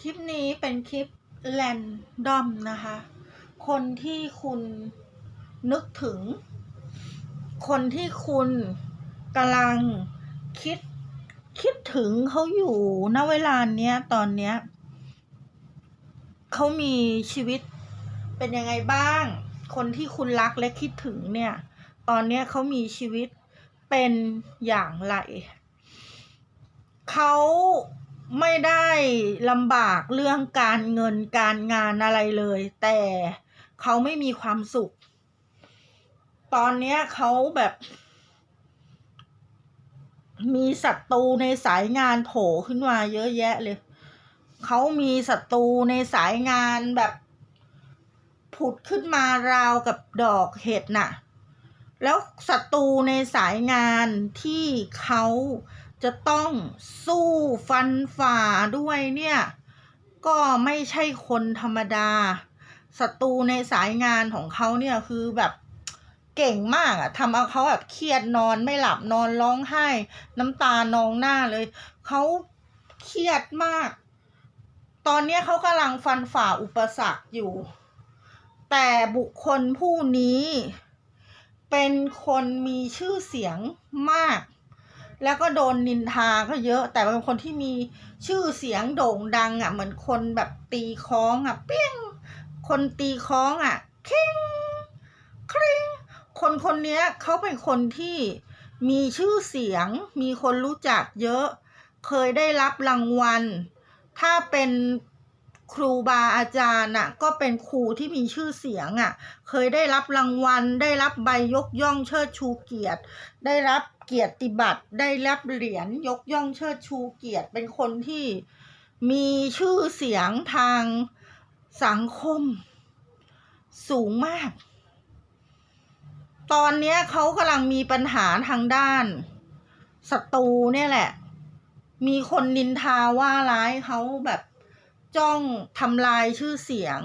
คลิปนี้เป็นคลิปแรนดอมนะคะ คนที่คุณนึกถึง คนที่คุณกำลังคิดคิดถึงเขาอยู่ณเวลาเนี้ยตอนเนี้ยเขามีชีวิตเป็นยังไงบ้าง คนที่คุณรักและคิดถึงเนี่ย ตอนเนี้ยเขามีชีวิตเป็นอย่างไรเขา ไม่ได้ลำบากเรื่องการเงินการงานอะไรเลย แต่เขาไม่มีความสุข ตอนนี้เขาแบบ มีศัตรูในสายงานโผล่ขึ้นมาเยอะแยะเลย เขามีศัตรูในสายงานแบบ ผุดขึ้นมาราวกับดอกเห็ดน่ะ แล้วศัตรูในสายงานที่เขา จะต้องสู้ฟันฝ่าด้วยเนี่ย ก็ไม่ใช่คนธรรมดาศัตรูในสายงานของเขาเนี่ยคือแบบเก่งมากอะทำเอาเขาแบบเครียดนอนไม่หลับนอนร้องไห้ น้ำตานองหน้าเลย เขาเครียดมาก ตอนนี้เขากำลังฟันฝ่าอุปสรรคอยู่ แต่บุคคลผู้นี้ เป็นคนมีชื่อเสียงมาก แล้วก็โดนนินทาก็เยอะ แต่เป็นคนที่มีชื่อเสียงโด่งดังอะ เหมือนคนแบบตีคล้องอะ เปี้ยง คนตีคล้องอะค้งคริงคนคนนี้เขาเป็นคนที่มีชื่อเสียง มีคนรู้จักเยอะ เคยได้รับรางวัล ถ้าเป็นครูบาอาจารย์น่ะก็เป็นครูที่มีชื่อเสียงอะ เคยได้รับรางวัล ได้รับใบยกย่องเชิดชูเกียรติ ได้รับ เกียรติบัตรได้รับเหรียญยกย่องเชิดชูเกียรติเป็นคนที่มีชื่อเสียงทางสังคมสูงมาก ตอนนี้เขากำลังมีปัญหาทางด้านศัตรูเนี่ยแหละ มีคนนินทาว่าร้ายเขาแบบจ้องทำลายชื่อเสียง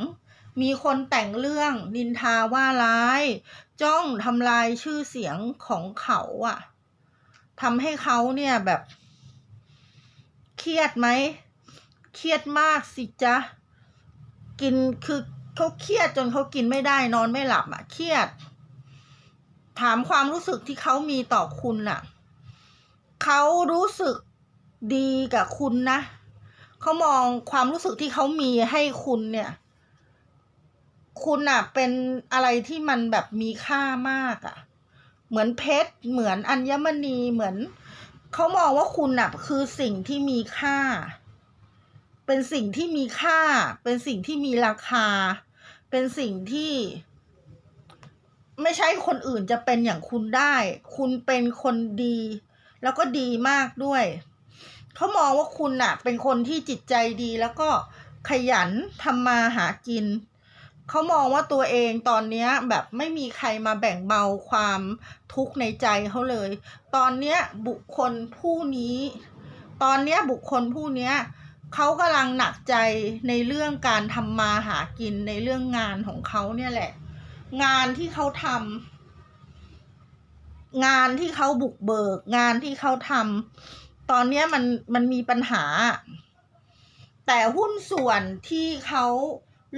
มีคนแต่งเรื่องนินทาว่าร้าย จ้องทำลายชื่อเสียงของเขาอะ ทำให้เขาเนี่ยแบบ เครียดไหม เครียดมากสิจ๊ะ กินคือเขาเครียดจนเขากินไม่ได้นอนไม่หลับอะเครียด ถามความรู้สึกที่เขามีต่อคุณน่ะ เขารู้สึกดีกับคุณนะเขามองความรู้สึกที่เขามีให้คุณเนี่ย คุณน่ะเป็นอะไรที่มันแบบมีค่ามากอะ่ะ เหมือนเพชร เหมือนอัญมณีเหมือนเขามองว่าคุณน่ะคือสิ่งที่มีค่า เป็นสิ่งที่มีค่า เป็นสิ่งที่มีราคา เป็นสิ่งที่ ไม่ใช่คนอื่นจะเป็นอย่างคุณได้ คุณเป็นคนดี แล้วก็ดีมากด้วยเขามองว่าคุณน่ะเป็นคนที่จิตใจดีแล้วก็ขยันทำมาหากิน เขามองว่าตัวเองตอนนี้แบบไม่มีใครมาแบ่งเบาความทุกข์ในใจเขาเลย ตอนนี้บุคคลผู้นี้ ตอนนี้บุคคลผู้นี้เขากำลังหนักใจในเรื่องการทำมาหากินในเรื่องงานของเขาเนี่ยแหละ งานที่เขาทำงานที่เขาบุกเบิก งานที่เขาทำตอนนี้มันมันมีปัญหา แต่หุ้นส่วนที่เขา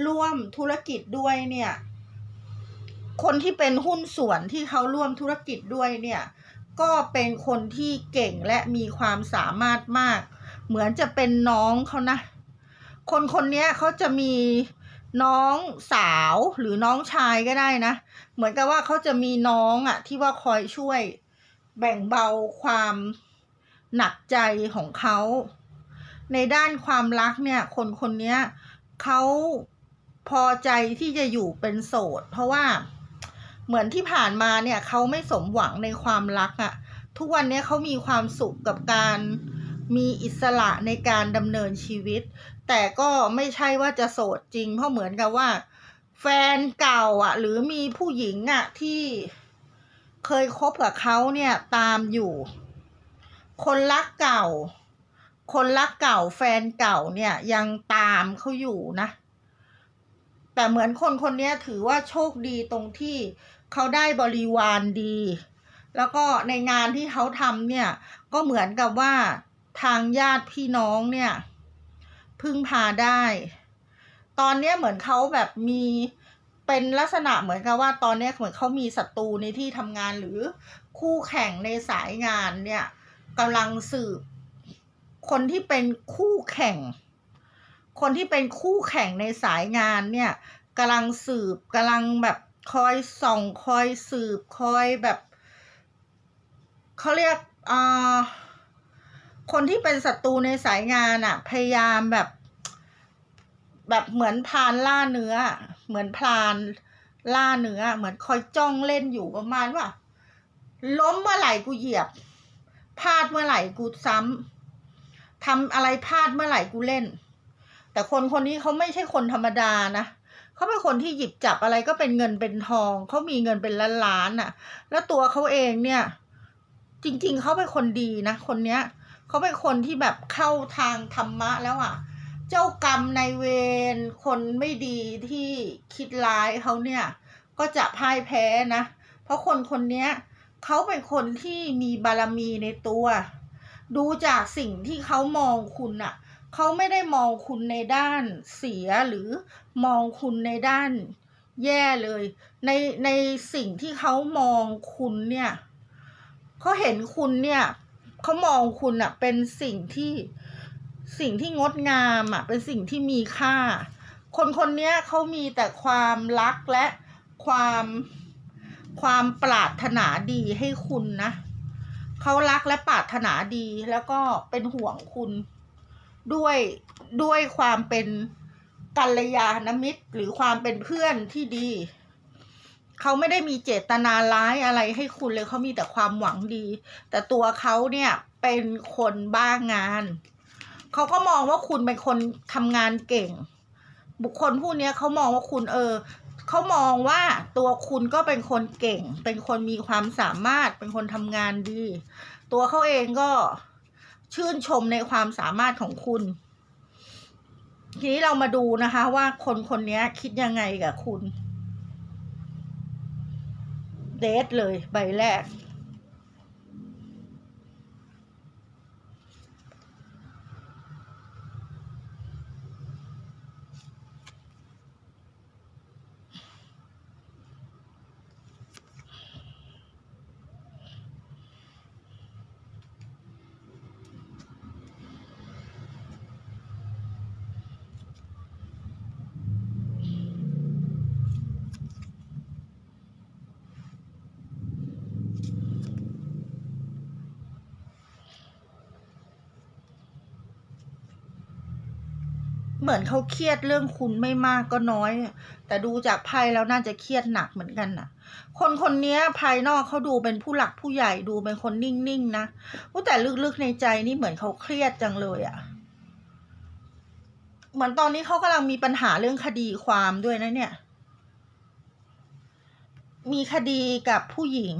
ร่วมธุรกิจด้วยเนี่ย คนที่เป็นหุ้นส่วนที่เขาร่วมธุรกิจด้วยเนี่ย ก็เป็นคนที่เก่งและมีความสามารถมาก เหมือนจะเป็นน้องเขานะ คนคนเนี้ยเขาจะมีน้องสาวหรือน้องชายก็ได้นะ เหมือนกับว่าเขาจะมีน้องอะที่ว่าคอยช่วยแบ่งเบาความหนักใจของเขา ในด้านความรักเนี่ย คนคนเนี้ยเขา พอใจที่จะอยู่เป็นโสด เพราะว่าเหมือนที่ผ่านมาเนี่ยเขาไม่สมหวังในความรักอะทุกวันนี้เขามีความสุขกับการมีอิสระในการดำเนินชีวิต แต่ก็ไม่ใช่ว่าจะโสดจริง เพราะเหมือนกับว่า แฟนเก่าอะหรือมีผู้หญิงอะที่เคยคบกับเขาเนี่ยตามอยู่ คนรักเก่า คนรักเก่าแฟนเก่าเนี่ยยังตามเขาอยู่นะ แต่เหมือนคนคนนี้ถือว่าโชคดีตรงที่เขาได้บริวารดี แล้วก็ในงานที่เขาทำเนี่ย ก็เหมือนกับว่าทางญาติพี่น้องเนี่ย พึ่งพาได้ ตอนนี้เหมือนเขาแบบมีเป็นลักษณะเหมือนกับว่าตอนนี้เหมือนเขามีศัตรูในที่ทำงานหรือคู่แข่งในสายงานเนี่ยกำลังสืบคนที่เป็นคู่แข่ง คนที่เป็นคู่แข่งในสายงานเนี่ยกำลังสืบกำลังแบบคอยส่องคอยสืบคอยแบบเขาเรียกอ่าคนที่เป็นศัตรูในสายงานอะพยายามแบบ แบบเหมือนพานล่าเนื้อ เหมือนพรานล่าเนื้อ เหมือนคอยจ้องเล่นอยู่ประมาณว่า ล้มเมื่อไหร่กูเหยียบพลาดเมื่อไหร่กูซ้ำทำอะไรพลาดเมื่อไหร่กูเล่น แต่คนคนนี้เขาไม่ใช่คนธรรมดานะเขาเป็นคนที่หยิบจับอะไรก็เป็นเงินเป็นทองเขามีเงินเป็นล้านล้านๆน่ะ แล้วตัวเขาเองเนี่ย จริง ๆเขาเป็นคนดีนะคนเนี้ยเขาเป็นคนที่แบบเข้าทางธรรมะแล้วอะ เจ้ากรรมในเวรคนไม่ดีที่คิดร้ายเขาเนี่ย ก็จะพ่ายแพ้นะเพราะคนคนนี้เขาเป็นคนที่มีบารมีในตัว ดูจากสิ่งที่เขามองคุณอะ เขาไม่ได้มองคุณในด้านเสียหรือมองคุณในด้านแย่เลย ในในสิ่งที่เขามองคุณเนี่ยเขาเห็นคุณเนี่ยเขามองคุณอะเป็นสิ่งที่สิ่งที่งดงามอะเป็นสิ่งที่มีค่า คนคนเนี้ยเขามีแต่ความรักและความความปรารถนาดีให้คุณนะเขารักและปรารถนาดีแล้วก็เป็นห่วงคุณ ด้วยด้วยความเป็นกัลยาณมิตรหรือความเป็นเพื่อนที่ดี เขาไม่ได้มีเจตนาร้ายอะไรให้คุณเลยเขามีแต่ความหวังดี แต่ตัวเขาเนี่ยเป็นคนบ้างาน เขาก็มองว่าคุณเป็นคนทำงานเก่ง บุคคลผู้เนี้ยเขามองว่าคุณเออเขามองว่าตัวคุณก็เป็นคนเก่ง เป็นคนมีความสามารถเป็นคนทำงานดี ตัวเขาเองก็ ชื่นชมในความสามารถของคุณ ทีนี้เรามาดูนะคะ ว่าคนคนนี้คิดยังไงกับคุณ เดทเลยใบแรก เหมือนเขาเครียดเรื่องคุณไม่มากก็น้อย แต่ดูจากไพ่แล้วน่าจะเครียดหนักเหมือนกันน่ะ คนคนนี้ภายนอกเขาดูเป็นผู้หลักผู้ใหญ่ดูเป็นคนนิ่งๆนะแต่ลึกๆในใจนี่เหมือนเขาเครียดจังเลยอะ่ะ เหมือนตอนนี้เขากำลังมีปัญหาเรื่องคดีความด้วยนะเนี่ย มีคดีกับผู้หญิง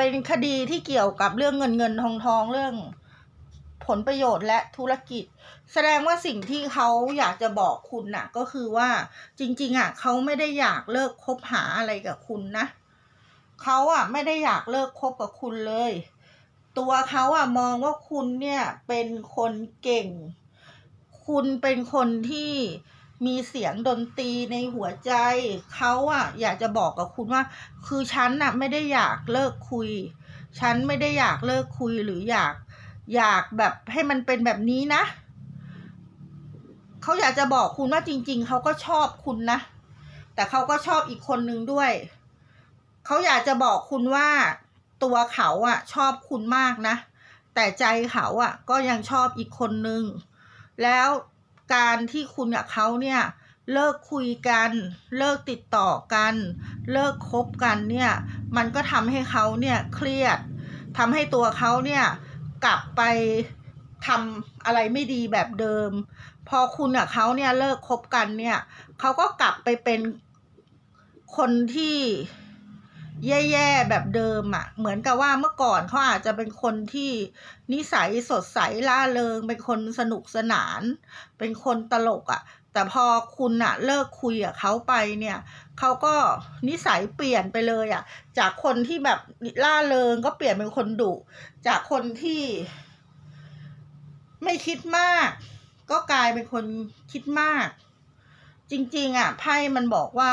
เป็นคดีที่เกี่ยวกับเรื่องเงินเงินทองทองเรื่องผลประโยชน์และธุรกิจ แสดงว่าสิ่งที่เขาอยากจะบอกคุณน่ะ ก็คือว่าจริง ๆอะเขาไม่ได้อยากเลิกคบหาอะไรกับคุณนะเขาอะไม่ได้อยากเลิกคบกับคุณเลย ตัวเขาอะมองว่าคุณเนี่ยเป็นคนเก่ง คุณเป็นคนที่ มีเสียงดนตรีในหัวใจเขาอะอยากจะบอกกับคุณว่า คือฉันน่ะไม่ได้อยากเลิกคุย ฉันไม่ได้อยากเลิกคุยหรืออยากอยากแบบให้มันเป็นแบบนี้นะเขาอยากจะบอกคุณว่าจริง ๆเขาก็ชอบคุณนะ แต่เขาก็ชอบอีกคนนึงด้วยเขาอยากจะบอกคุณว่าตัวเขาอะชอบคุณมากนะ แต่ใจเขาอะก็ยังชอบอีกคนนึง แล้ว การที่คุณกับเขาเนี่ยเลิกคุยกัน เลิกติดต่อกัน เลิกคบกันเนี่ยมันก็ทำให้เขาเนี่ยเครียดทำให้ตัวเขาเนี่ยกลับไปทำอะไรไม่ดีแบบเดิม พอคุณกับเขาเนี่ยเลิกคบกันเนี่ยเขาก็กลับไปเป็นคนที่ แย่ๆแบบเดิมอะ่ะ เหมือนกับว่าเมื่อก่อนเขาอาจจะเป็นคนที่นิสัยสดใสล่าเริง เป็นคนสนุกสนาน เป็นคนตลกอะ่ะ แต่พอคุณอะเลิกคุยกับเขาไปเนี่ยเขาก็นิสัยเปลี่ยนไปเลยอะจากคนที่แบบล่าเริงก็เปลี่ยนเป็นคนดุ จากคนที่ไม่คิดมาก ก็กลายเป็นคนคิดมาก จริง ๆอะไพ่มันบอกว่า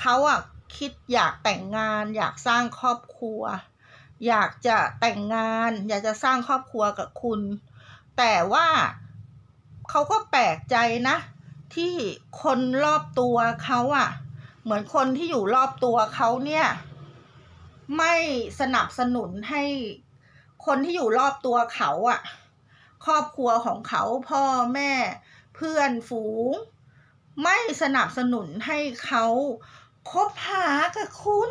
เขาอะ คิดอยากแต่งงาน อยากสร้างครอบครัว อยากจะแต่งงาน อยากจะสร้างครอบครัวกับคุณ แต่ว่าเขาก็แปลกใจนะ ที่คนรอบตัวเขาอะ เหมือนคนที่อยู่รอบตัวเขาเนี่ย ไม่สนับสนุนให้คนที่อยู่รอบตัวเขาอะ ครอบครัวของเขาพ่อแม่ เพื่อนฝูง ไม่สนับสนุนให้เขา คบหากับคุณ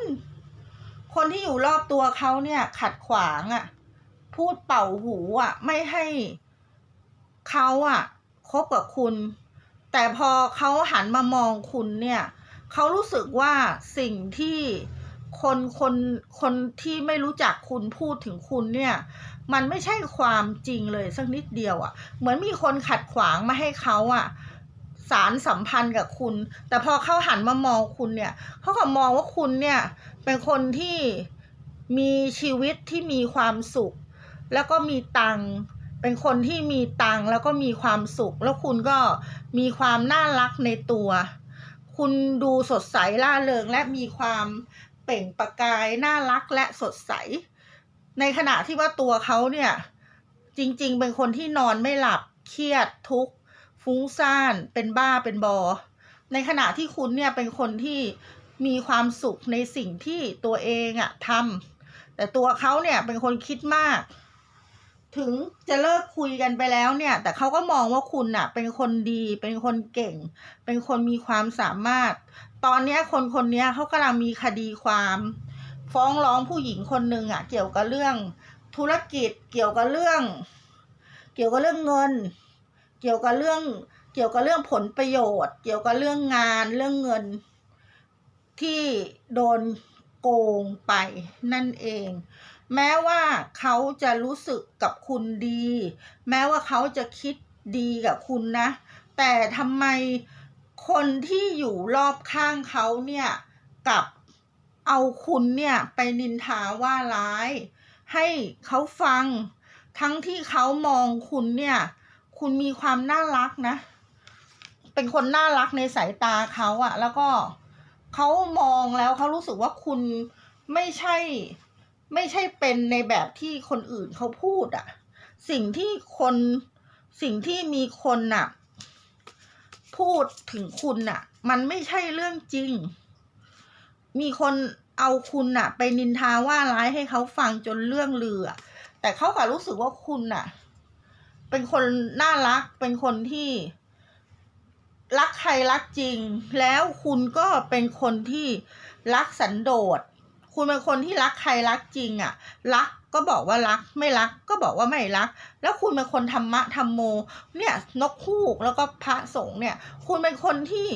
คนที่อยู่รอบตัวเขาเนี่ย ขัดขวางอะ่ะ พูดเป่าหูอะ่ะ ไม่ให้เขาอะ่ะคบกับคุณ แต่พอเขาหันมามองคุณเนี่ยเขารู้สึกว่าสิ่งที่คนคนคนที่ไม่รู้จักคุณพูดถึงคุณเนี่ย มันไม่ใช่ความจริงเลยสักนิดเดียวอะ่ะ เหมือนมีคนขัดขวางม่ให้เขาอะ่ะ สารสัมพันธ์กับคุณ แต่พอเขาหันมามองคุณเนี่ยเขาก็มองว่าคุณเนี่ยเป็นคนที่มีชีวิตที่มีความสุข แล้วก็มีตังเป็นคนที่มีตังแล้วก็มีความสุข แล้วคุณก็มีความน่ารักในตัว คุณดูสดใสล่าเริงและมีความเปล่งประกายน่ารักและสดใส ในขณะที่ว่าตัวเขาเนี่ยจริงๆ เป็นคนที่นอนไม่หลับเครียดทุกข์ ฟุ้งซ่านเป็นบ้าเป็นบอ ในขณะที่คุณเนี่ยเป็นคนที่มีความสุขในสิ่งที่ตัวเองอะทำแต่ตัวเขาเนี่ยเป็นคนคิดมาก ถึงจะเลิกคุยกันไปแล้วเนี่ย แต่เขาก็มองว่าคุณน่ะเป็นคนดี เป็นคนเก่ง เป็นคนมีความสามารถ ตอนนี้คนคนนี้เขากำลังมีคดีความ ฟ้องร้องผู้หญิงคนหนึ่งอะเกี่ยวกับเรื่องธุรกิจเกี่ยวกับเรื่อง เกี่ยวกับเรื่องเงิน เกี่ยวกับเรื่องเกี่ยวกับเรื่องผลประโยชน์ เกี่ยวกับเรื่องงานเรื่องเงิน ที่โดนโกงไปนั่นเอง แม้ว่าเขาจะรู้สึกกับคุณดี แม้ว่าเขาจะคิดดีกับคุณนะ แต่ทำไมคนที่อยู่รอบข้างเขาเนี่ยกับเอาคุณเนี่ยไปนินทาว่าร้าย ให้เขาฟังทั้งที่เขามองคุณเนี่ย คุณมีความน่ารักนะ เป็นคนน่ารักในสายตาเขาอะแล้วก็เขามองแล้วเขารู้สึกว่าคุณไม่ใช่ ไม่ใช่เป็นในแบบที่คนอื่นเขาพูดอะสิ่งที่คนสิ่งที่มีคนน่ะ พูดถึงคุณน่ะ มันไม่ใช่เรื่องจริง มีคนเอาคุณน่ะ ไปนินทาว่าร้ายให้เขาฟังจนเรื่องเลือแต่เขากลับรู้สึกว่าคุณน่ะ เป็นคนน่ารัก เป็นคนที่รักใครรักจริง แล้วคุณก็เป็นคนที่รักสันโดษ คุณเป็นคนที่รักใครรักจริงอะ่ะ รักก็บอกว่ารัก ไม่รักก็บอกว่าไม่รัก แล้วคุณเป็นคนธรรมะธรรมโม เนี่ยนกคูกแล้วก็พระสงฆ์เนี่ย คุณเป็นคนที่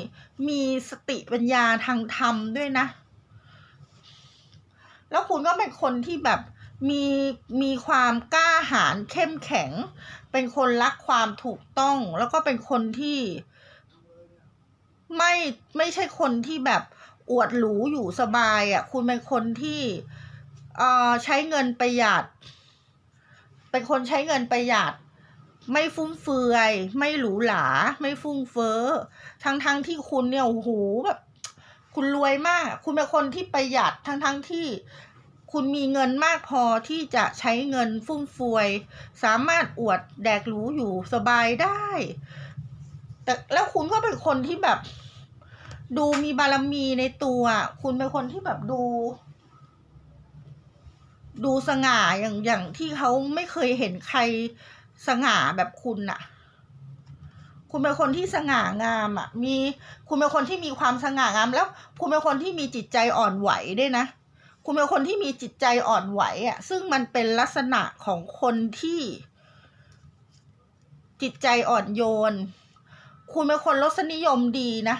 มีสติปัญญาทางธรรมด้วยนะ แล้วคุณก็เป็นคนที่แบบมีมีความกล้าหาญเข้มแข็ง เป็นคนรักความถูกต้อง แล้วก็เป็นคนที่ไม่ไม่ใช่คนที่แบบอวดหรูอยู่สบายอะ่ะ คุณเป็นคนที่เอ่อใช้เงินประหยัด เป็นคนใช้เงินประหยัด ไม่ฟุ่มเฟือย ไม่หรูหรา ไม่ฟุ่มเฟ้อ ทั้งทั้งที่คุณเนี่ยโอ้โหแบบคุณรวยมาก คุณเป็นคนที่ประหยัดทั้งทั้งที่ คุณมีเงินมากพอที่จะใช้เงินฟุ่มเฟือย สามารถอวดแดกหรูอยู่สบายได้ แต่แล้วคุณก็เป็นคนที่แบบ ดูมีบารมีในตัว คุณเป็นคนที่แบบดู ดูสง่าอย่างอย่างที่เขาไม่เคยเห็นใครสง่าแบบคุณน่ะคุณเป็นคนที่สง่างามอะมี คุณเป็นคนที่มีความสง่างาม แล้ว คุณเป็นคนที่มีจิตใจอ่อนไหวด้วยนะ คุณเป็นคนที่มีจิตใจอ่อนไหวอะ ซึ่งมันเป็นลักษณะของคนที่ จิตใจอ่อนโยน คุณเป็นคนรสนิยมดีนะ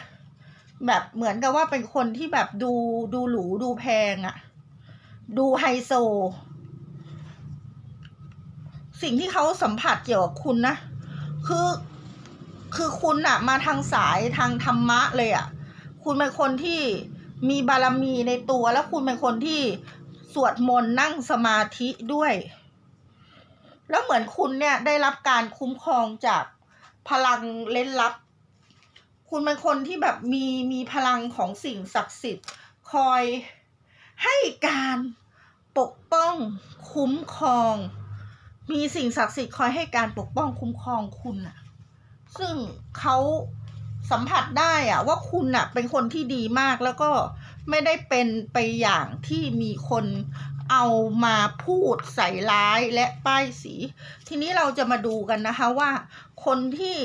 แบบเหมือนกับว่าเป็นคนที่แบบดูดูหรูดูแพงอะดูไฮโซ สิ่งที่เขาสัมผัสเกี่ยวกับคุณนะ คือคือคุณอะมาทางสายทางธรรมะเลยอะคุณเป็นคนที่ มีบารมีในตัวแล้วคุณเป็นคนที่สวดมนต์นั่งสมาธิด้วย แล้วเหมือนคุณเนี่ยได้รับการคุ้มครองจากพลังเล่นลับ คุณเป็นคนที่แบบมีมีพลังของสิ่งศักดิ์สิทธิ์ คอยให้การปกป้องคุ้มครอง มีสิ่งศักดิ์สิทธิ์คอยให้การปกป้องคุ้มครองคุณอะซึ่งเขา สัมผัสได้อะว่าคุณอะเป็นคนที่ดีมากแล้วก็ไม่ได้เป็นไปอย่างที่มีคนเอามาพูดใส่ร้ายและป้ายสี ทีนี้เราจะมาดูกันนะคะว่า คนที่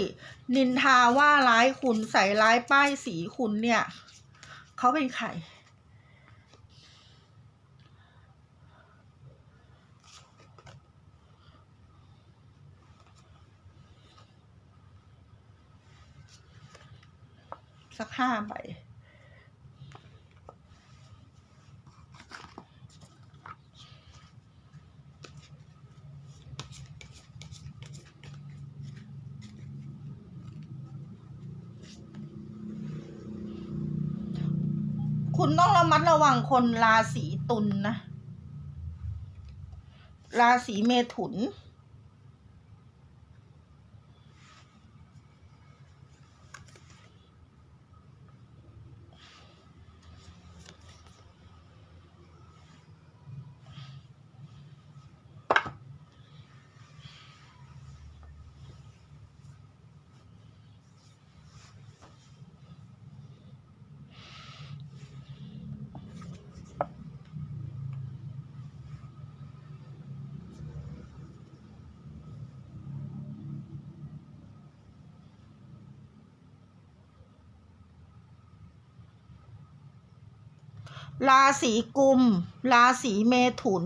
นินทาว่าร้ายคุณใส่ร้ายป้ายสีคุณเนี่ย เขาเป็นใคร สักห้าใบคุณต้องระมัดระวังคนราศีตุลนนะ ราศีเมถุน ราศีกุม ราศีเมถุน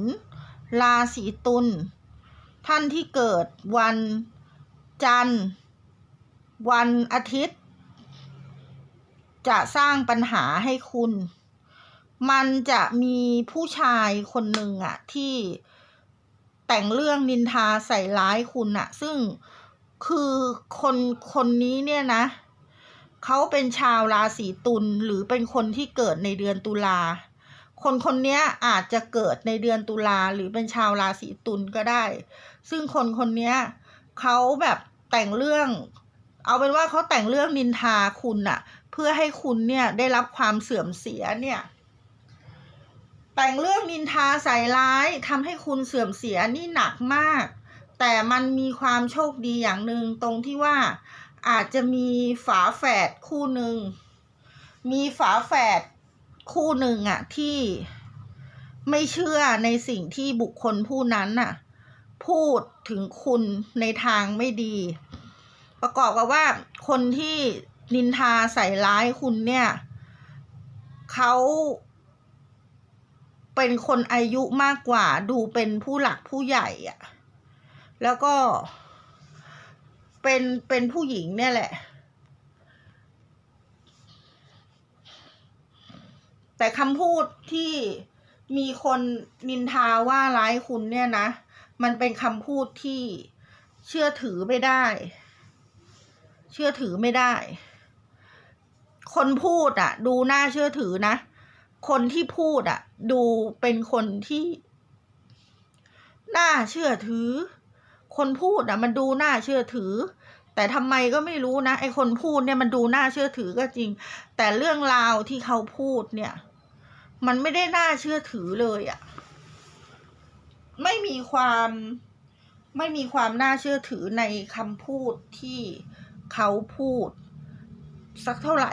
ราศีตุล ท่านที่เกิดวันจันทร์ วันอาทิตย์ จะสร้างปัญหาให้คุณ มันจะมีผู้ชายคนหนึ่งอะที่แต่งเรื่องนินทาใส่ร้ายคุณอะซึ่งคือคนคนนี้เนี่ยนะ เขาเป็นชาวราศีตุลหรือเป็นคนที่เกิดในเดือนตุลา คนคนนี้อาจจะเกิดในเดือนตุลาหรือเป็นชาวราศีตุลก็ได้ ซึ่งคนคนนี้เขาแบบแต่งเรื่อง เอาเป็นว่าเขาแต่งเรื่องนินทาคุณอะเพื่อให้คุณเนี่ยได้รับความเสื่อมเสียเนี่ยแต่งเรื่องนินทาใส่ร้ายทำให้คุณเสื่อมเสียนี่หนักมาก แต่มันมีความโชคดีอย่างหนึ่งตรงที่ว่า อาจจะมีฝาแฝดคู่หนึ่ง มีฝาแฝดคู่หนึ่งอะที่ไม่เชื่อในสิ่งที่บุคคลผู้นั้นน่ะ พูดถึงคุณในทางไม่ดี ประกอบกับว่าคนที่นินทาใส่ร้ายคุณเนี่ย เขาเป็นคนอายุมากกว่าดูเป็นผู้หลักผู้ใหญ่อะแล้วก็ เป็นเป็นผู้หญิงเนี่ยแหละ แต่คำพูดที่มีคนนินทาว่าร้ายคุณเนี่ยนะ มันเป็นคำพูดที่เชื่อถือไม่ได้ เชื่อถือไม่ได้ คนพูดอะดูน่าเชื่อถือนะ คนที่พูดอะดูเป็นคนที่ น่าเชื่อถือ คนพูดอะมันดูน่าเชื่อถือ แต่ทำไมก็ไม่รู้นะไอคนพูดเนี่ยมันดูน่าเชื่อถือก็จริง แต่เรื่องราวที่เขาพูดเนี่ย มันไม่ได้น่าเชื่อถือเลยอะไม่มีความไม่มีความน่าเชื่อถือในคำพูดที่เขาพูดสักเท่าไหร่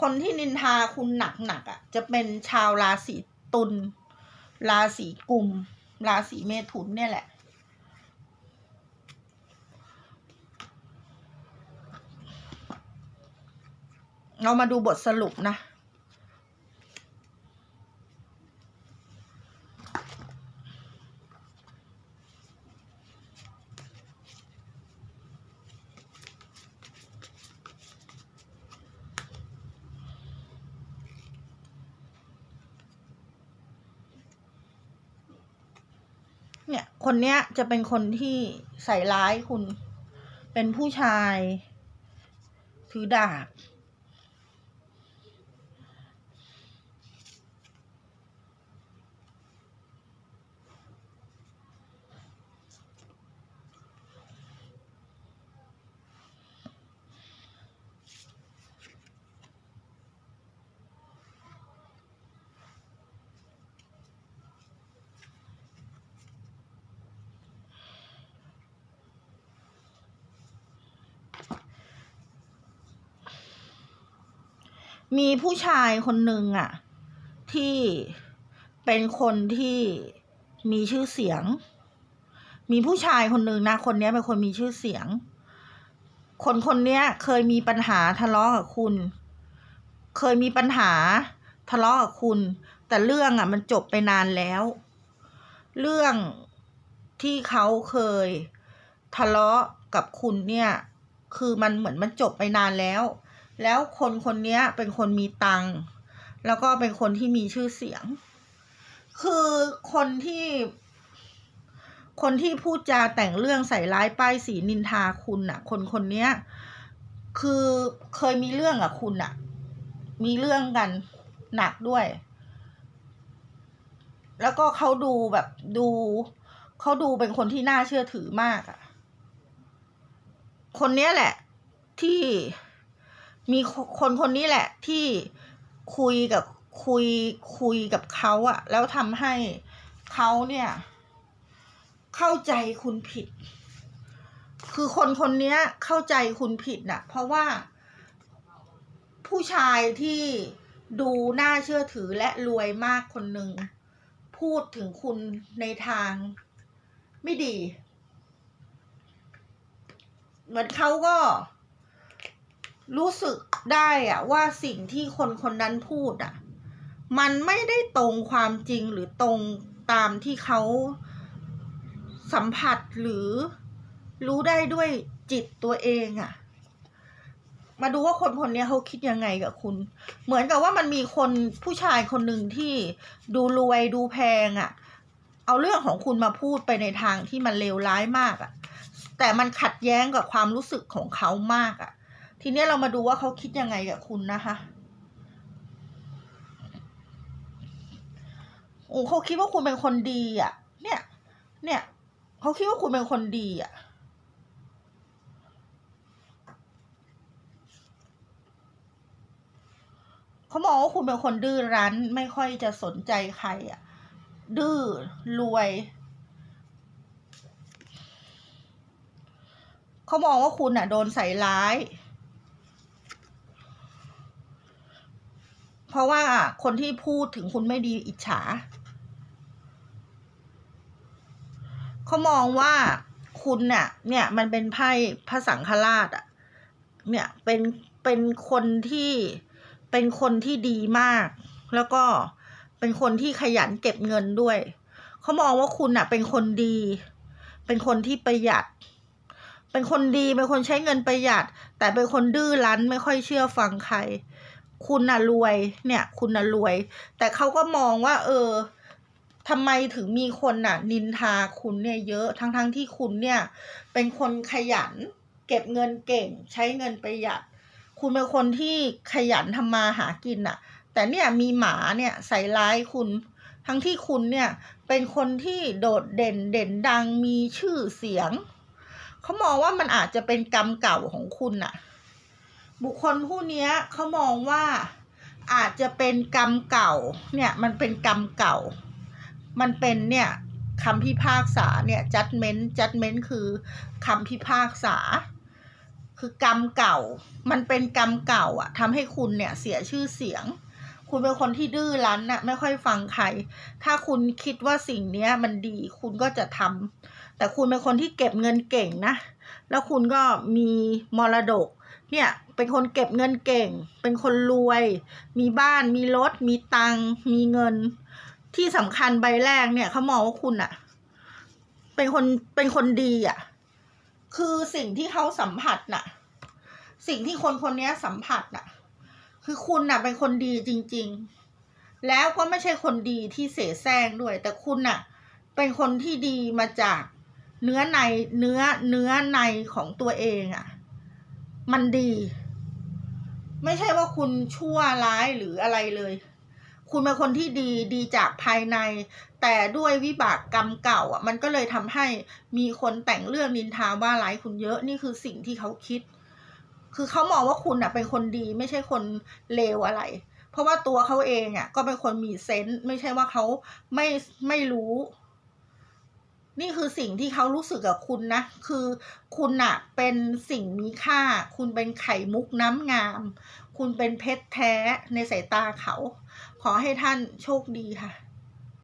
คนที่นินทาคุณหนักหนักๆอะ จะเป็นชาวราศีตุลราศีกุม ราศีเมถุนเนี่ยแหละ เรามาดูบทสรุปนะ อ คนเนี้ยจะเป็นคนที่ใส่ร้ายคุณ เป็นผู้ชาย ถือดาบ มีผู้ชายคนหนึ่งอะที่เป็นคนที่มีชื่อเสียง มีผู้ชายคนหนึ่งนะคนนี้เป็นคนมีชื่อเสียง คนคนนี้เคยมีปัญหาทะเลาะกับคุณ เคยมีปัญหาทะเลาะกับคุณ แต่เรื่องอะมันจบไปนานแล้ว เรื่องที่เขาเคยทะเลาะกับคุณเนี่ย คือมันเหมือนมันจบไปนานแล้ว แล้วคนคนนี้เป็นคนมีตังค์แล้วก็เป็นคนที่มีชื่อเสียง คือคนที่ คนที่พูดจาแต่งเรื่องใส่ร้ายป้ายสีนินทาคุณน่ะคนคนนี้คือเคยมีเรื่องกับคุณน่ะมีเรื่องกันหนักด้วย แล้วก็เขาดูแบบดู เขาดูเป็นคนที่น่าเชื่อถือมากอะ่ะคนนี้แหละที่ มีคนคนนี้แหละที่คุยกับคุยคุยกับเขาอะแล้วทำให้เขาเนี่ย เข้าใจคุณผิด คือคนคนนี้เข้าใจคุณผิดน่ะ เพราะว่า ผู้ชายที่ดูน่าเชื่อถือและรวยมากคนหนึ่งพูดถึงคุณในทางไม่ดี เหมือนเขาก็ รู้สึกได้อะว่าสิ่งที่คนคนนั้นพูดอะมันไม่ได้ตรงความจริงหรือตรงตามที่เขาสัมผัสหรือรู้ได้ด้วยจิตตัวเองอะมาดูว่าคนคนนี้เขาคิดยังไงกับคุณ เหมือนกับว่ามันมีคนผู้ชายคนหนึ่งที่ดูรวยดูแพงอะเอาเรื่องของคุณมาพูดไปในทางที่มันเลวร้ายมากอะแต่มันขัดแย้งกับความรู้สึกของเขามากอะ ทีนี้เรามาดูว่าเขาคิดยังไงกับคุณนะคะโอ้เขาคิดว่าคุณเป็นคนดีอะ เนี่ย เนี่ยเขาคิดว่าคุณเป็นคนดีอะเขามองว่าคุณเป็นคนดื้อรั้น ไม่ค่อยจะสนใจใครอะ ดื้อรวยเขามองว่าคุณอะ โดนใส่ร้าย เพราะว่าคนที่พูดถึงคุณไม่ดีอิจฉา เขามองว่าคุณเนี่ยเนี่ยมันเป็นไพ่พระสังฆราชอะเนี่ยเป็นเป็นคนที่เป็นคนที่ดีมาก แล้วก็เป็นคนที่ขยันเก็บเงินด้วย เขามองว่าคุณอะเป็นคนดี เป็นคนที่ประหยัด เป็นคนดีเป็นคนใช้เงินประหยัด แต่เป็นคนดื้อรั้นไม่ค่อยเชื่อฟังใคร คุณน่ะรวย เนี่ย คุณน่ะรวย แต่เขาก็มองว่า เออทำไมถึงมีคนน่ะ นินทาคุณเนี่ยเยอะทั้งๆทที่คุณเนี่ย เป็นคนขยัน เก็บเงินเก่ง ใช้เงินประหยัด คุณเป็นคนที่ขยันทำมาหากินน่ะ แต่เนี่ยมีหมาเนี่ยใส่ร้ายคุณ ทั้งที่คุณเนี่ยเป็นคนที่โดดเด่นเด่นดังมีชื่อเสียง เขามองว่ามันอาจจะเป็นกรรมเก่าของคุณน่ะ บุคคลผู้นี้เขามองว่าอาจจะเป็นกรรมเก่าเนี่ยมันเป็นกรรมเก่า มันเป็นเนี่ยคำพิพากษาเนี่ย judgment judgment คือคำพิพากษา คือกรรมเก่า มันเป็นกรรมเก่าอะทำให้คุณเนี่ยเสียชื่อเสียง คุณเป็นคนที่ดื้อรั้นน่ะไม่ค่อยฟังใคร ถ้าคุณคิดว่าสิ่งเนี้ยมันดี คุณก็จะทำแต่คุณเป็นคนที่เก็บเงินเก่งนะ แล้วคุณก็มีมรดกเนี่ย เป็นคนเก็บเงินเก่ง เป็นคนรวย มีบ้าน มีรถ มีตังมีเงิน ที่สำคัญใบแรกเนี่ยเขามองว่าคุณอะเป็นคนเป็นคนดีอะคือสิ่งที่เขาสัมผัสน่ะ สิ่งที่คนคนนี้สัมผัสน่ะ คือคุณน่ะ เป็นคนดีจริง ๆ แล้วก็ไม่ใช่คนดีที่เสแสร้งด้วย แต่คุณน่ะเเป็นคนที่ดีมาจากเนื้อในเนื้อเนื้อในของตัวเองอะ่ะ มันดี ไม่ใช่ว่าคุณชั่วร้ายหรืออะไรเลย คุณเป็นคนที่ดีดีจากภายใน แต่ด้วยวิบากกรรมเก่า อะ มันก็เลยทำให้มีคนแต่งเรื่องนินทาว่าร้ายคุณเยอะนี่คือสิ่งที่เขาคิด คือเขามองว่าคุณอะเป็นคนดีไม่ใช่คนเลวอะไร เพราะว่าตัวเขาเองอะก็เป็นคนมีเซนส์ไม่ใช่ว่าเขาไม่ไม่รู้ นี่คือสิ่งที่เขารู้สึกกับคุณนะ คือคุณอะเป็นสิ่งมีค่า คุณเป็นไข่มุกน้ำงาม คุณเป็นเพชรแท้ในสายตาเขา ขอให้ท่านโชคดีค่ะ